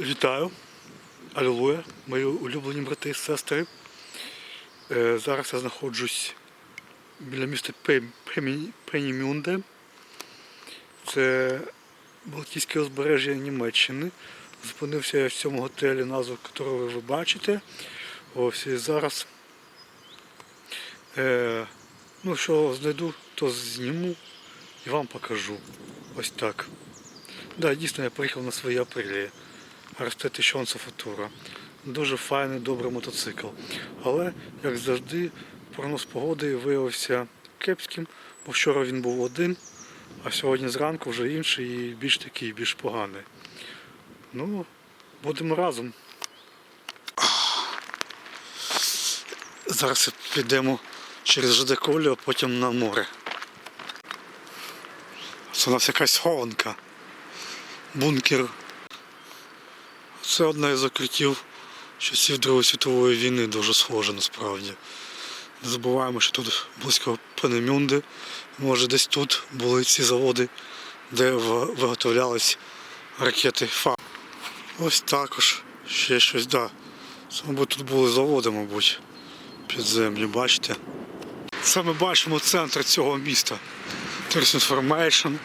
Вітаю, Алілуя, мої улюблені брати і сестри. Е, Зараз я знаходжусь біля міста Пенімюнде. Це Балтійське узбережжя Німеччини. Зупинився я в цьому готелі, назву якого ви бачите. Ось і зараз. Е, ну, що знайду, то зніму і вам покажу. Ось так. Да, дійсно я приїхав на своїй апрелі. Арстети Шонса. Дуже файний, добрий мотоцикл. Але, як завжди, прогноз погоди виявився кепським, бо вчора він був один, а сьогодні зранку вже інший і більш такий, більш поганий. Ну, будемо разом. Зараз підемо через ЖД Колю, а потім на море. Це у нас якась хованка. Бункер. Це одне із укриттів часів Другої світової війни дуже схоже насправді. Не забуваємо, що тут близько Пенемюнди. Може десь тут були ці заводи, де виготовлялись ракети ФА. Ось також ще щось, да. Це, мабуть, тут були заводи, мабуть, підземні, бачите. Це ми бачимо центр цього міста. Tourist Information.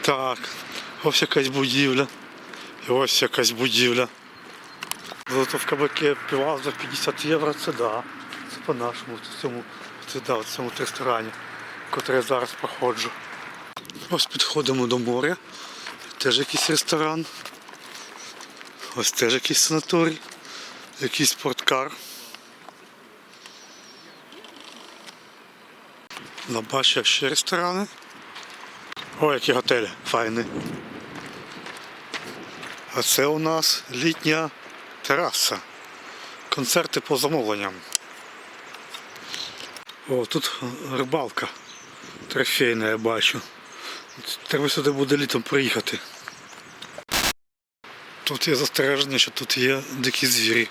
Так, ось якась будівля. І ось якась будівля. Зато в кабаке пивас за 50 євро, це да. Це по-нашому, в цьому, це, да, в цьому ресторані, котрий я зараз проходжу. Ось підходимо до моря. Теж якийсь ресторан. Ось теж якийсь санаторій, якийсь спорткар. Набачив ще ресторани. Ой, які готелі, файні. А це у нас літня тераса. Концерти по замовленням. О, тут рибалка трофейна, я бачу. Треба сюди буде літом приїхати. Тут є застереження, що тут є дикі звірі.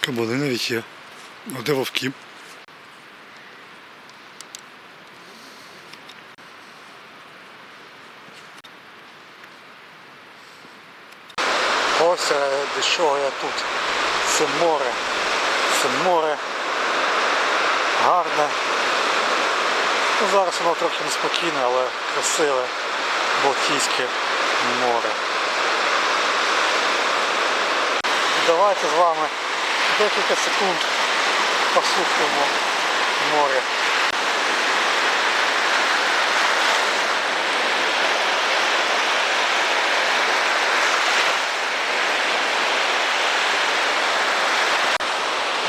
Кабани навіть є. А де вовки? Ось до чого я тут. Це море. Це море. Гарне. Ну, зараз воно трохи неспокійне, але красиве Балтійське море. Давайте з вами декілька секунд послухаємо море.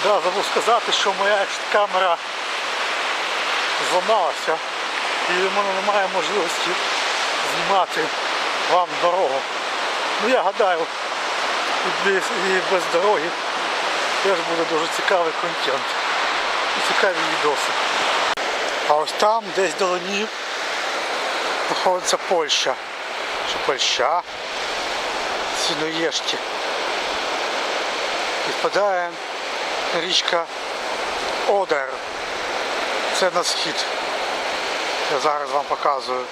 Да, забув сказати, що моя камера зламалася і в мене немає можливості знімати вам дорогу. Ну я гадаю, і без, і без дороги теж буде дуже цікавий контент. І цікаві відоси. А ось там, десь вдалині, знаходиться Польща. Чи Польща? Свіноєшті. І річка Одер. Це на схід. Я зараз вам показую.